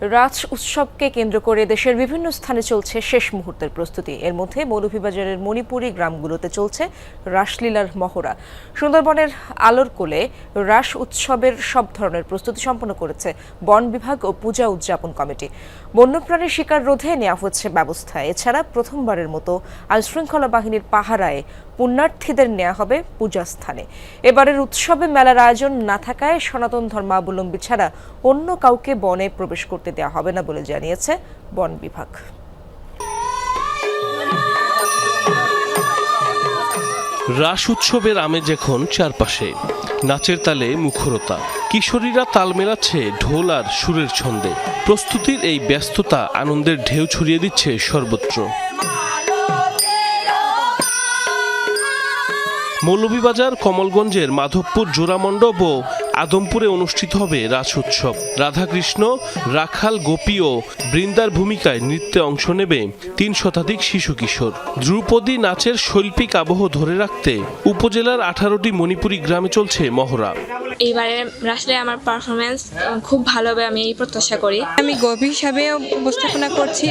রাজ উৎসবকে কেন্দ্র করে দেশের বিভিন্ন স্থানে চলছে শেষ মুহূর্তের প্রস্তুতি। এর মধ্যে মৌলভীবাজারের মণিপুরী গ্রামগুলোতে চলছে রাসলীলার মহড়া। সুন্দরবনের আলোর কোলে রাস উৎসবের সব ধরনের প্রস্তুতি সম্পন্ন করেছে বন বিভাগ ও পূজা উদযাপন কমিটি। বন্যপ্রাণীর শিকার রোধে নেওয়া হচ্ছে ব্যবস্থা। এছাড়া প্রথমবারের মতো আইনশৃঙ্খলা বাহিনীর পাহারায় পুণ্যার্থীদের নেওয়া হবে পূজা স্থানে। এবারের উৎসবে মেলার আয়োজন না থাকায় সনাতন ধর্মাবলম্বী ছাড়া অন্য কাউকে বনে প্রবেশ করতে দেওয়া হবে না বলে জানিয়েছে বন বিভাগ। রাস উৎসবের আমেজ এখন চারপাশে। নাচের তালে মুখরতা। কিশোরীরা তাল মেলাচ্ছে ঢোল আর সুরের ছন্দে। প্রস্তুতির এই ব্যস্ততা আনন্দের ঢেউ ছড়িয়ে দিচ্ছে সর্বত্র। মৌলভীবাজার কমলগঞ্জের মাধবপুর জোড়ামণ্ডপ ও আদমপুরে অনুষ্ঠিত হবে রাস উৎসব। রাধাকৃষ্ণ রাখাল গোপী ও বৃন্দার ভূমিকায় নৃত্যে অংশ নেবে তিন শতাধিক শিশু কিশোর। ধ্রুপদী নাচের শৈল্পিক আবহ ধরে রাখতে উপজেলার আঠারোটি মণিপুরী গ্রামে চলছে মহড়া। এইবারে রাসলে আমার পারফরমেন্স খুব ভালো হবে আমি এই প্রত্যাশা করি। আমি গভীর হিসাবে উপস্থাপনা করছি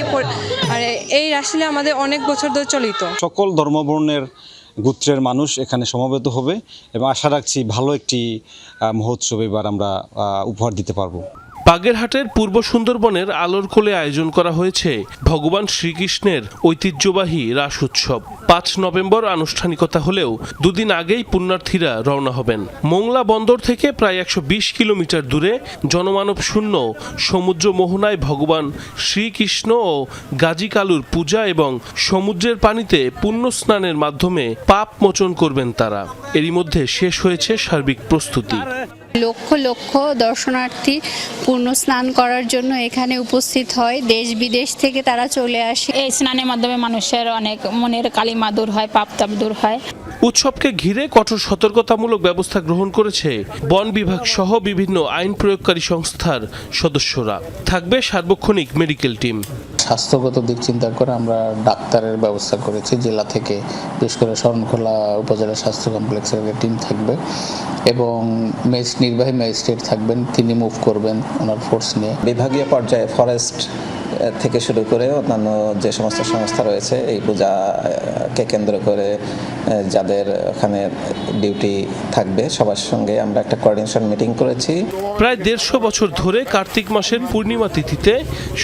আর এই রাসলে আমাদের অনেক বছর ধরে চলিত। সকল ধর্মবর্ণের গোত্রের মানুষ এখানে সমবেত হবে এবং আশা রাখছি ভালো একটি মহোৎসব এবার আমরা উপহার দিতে পারব। বাগেরহাটের পূর্ব সুন্দরবনের আলোর কোলে আয়োজন করা হয়েছে ভগবান শ্রীকৃষ্ণের ঐতিহ্যবাহী রাস উৎসব। পাঁচ নভেম্বর আনুষ্ঠানিকতা হলেও দুদিন আগেই পুণ্যার্থীরা রওনা হবেন। মোংলা বন্দর থেকে প্রায় একশো বিশ কিলোমিটার দূরে জনমানব শূন্য সমুদ্র মোহনায় ভগবান শ্রীকৃষ্ণ ও গাজী কালুর পূজা এবং সমুদ্রের পানিতে পুণ্য স্নানের মাধ্যমে পাপ মোচন করবেন তারা। এরই মধ্যে শেষ হয়েছে সার্বিক প্রস্তুতি। লক্ষ লক্ষ দর্শনার্থী পূর্ণ স্নান করার জন্য এখানে উপস্থিত হয়। দেশ বিদেশ থেকে তারা চলে আসে। এই স্নানের মাধ্যমে মানুষের অনেক মনের কালিমা দূর হয় পাপ তাপ দূর হয়। উৎসবকে ঘিরে কঠোর সতর্কতামূলক ব্যবস্থা গ্রহণ করেছে বন বিভাগ সহ বিভিন্ন আইন প্রয়োগকারী সংস্থার সদস্যরা। থাকবে সার্বক্ষণিক মেডিকেল টিম। স্বাস্থ্যগত দিক চিন্তা করে আমরা ডাক্তারের ব্যবস্থা করেছি, জেলা থেকে, বিশেষ করে শরণখোলা উপজেলা স্বাস্থ্য কমপ্লেক্সের একটা টিম থাকবে এবং মেজ, নির্বাহী ম্যাজিস্ট্রেট থাকবেন, তিনি মুভ করবেন ওনার ফোর্স নিয়ে। বিভাগীয় পর্যায়ে ফরেস্ট থেকে শুরু করে অন্যান্য যে সমস্ত সংস্থা রয়েছে, এই পূজাকে কেন্দ্র করে যাদের ওখানে ডিউটি থাকবে, সবার সঙ্গে আমরা একটা কোঅর্ডিনেশন মিটিং করেছি। প্রায় দেড়শো বছর ধরে কার্তিক মাসের পূর্ণিমা তিথিতে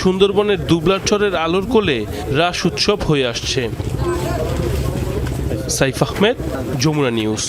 সুন্দরবনের দুবলারচরের আলোর কোলে রাস উৎসব হয়ে আসছে। সাইফ আহমেদ, যমুনা নিউজ।